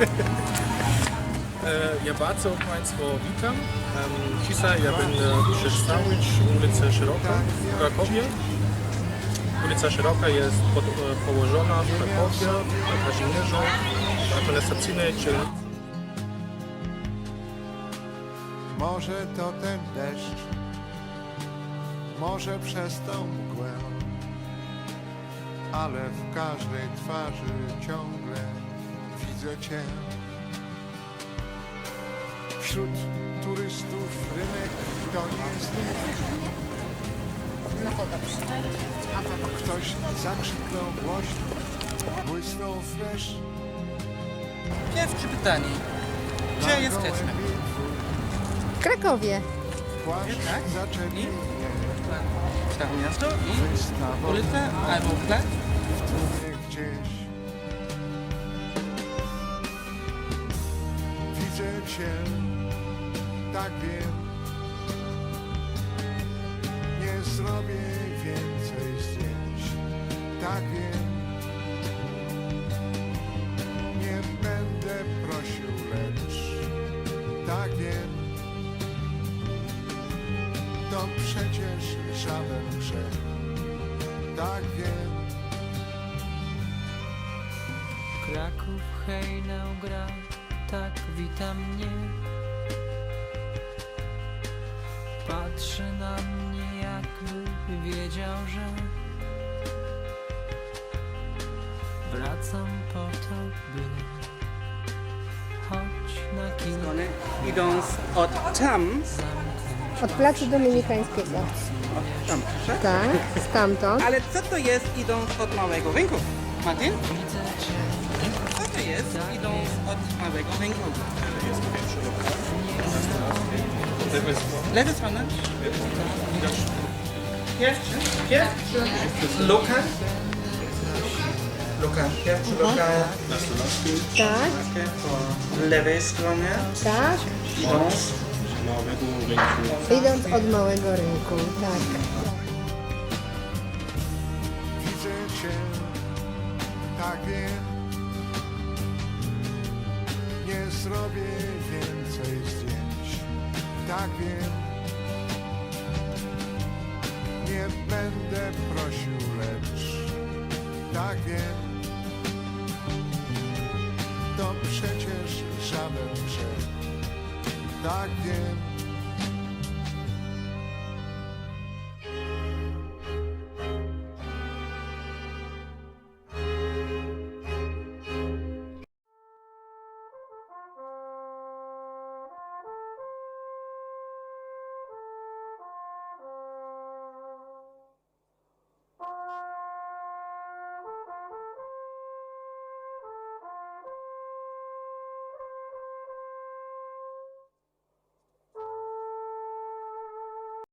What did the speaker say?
E, Ja bardzo Państwa witam. Dzisiaj ja będę przedstawić ulicę Szeroka w Krakowie. Ulica Szeroka jest pod, e, położona w Krakowie, w Kazimierzu, administracyjnej dzielnicy. Może to ten deszcz, może przez tą mgłę, ale w każdej twarzy ciągle widzę Cię. Wśród turystów rynek to nie znów. Ktoś zakrzyknął głośno, błysnął fresz. Pierwsze pytanie. Gdzie jesteśmy? W Krakowie. Płaszcz Tak? mnie Stare miasto i ulicę albo plac. gdzieś. Cię, tak wiem. Nie zrobię więcej zdjęć, tak wiem. Nie będę prosił, lecz tak wiem. To przecież żaden grzech, tak wiem. Kraków hejnał gra, tak wita mnie Patrzy na mnie jakby wiedział, że Wracam po to, by Choć na kilka Strony idąc od tam, Od Placu Dominikańskiego. od tam, proszę. Tak, stamtąd. Ale co to jest idąc od małego rynku? Martin? widzę cię To jest idąc od małego rynku? Lewy strona. Pierwszy, pierwszy. Lokal. Lokal, pierwszy lokal. Tak, Po lewej stronie tak. idąc Idąc od małego rynku, tak. Widzę Cię, tak wiem. Zrobię więcej zdjęć, tak wiem. Nie będę prosił, lecz tak wiem. To przecież żaden grzech, tak wiem.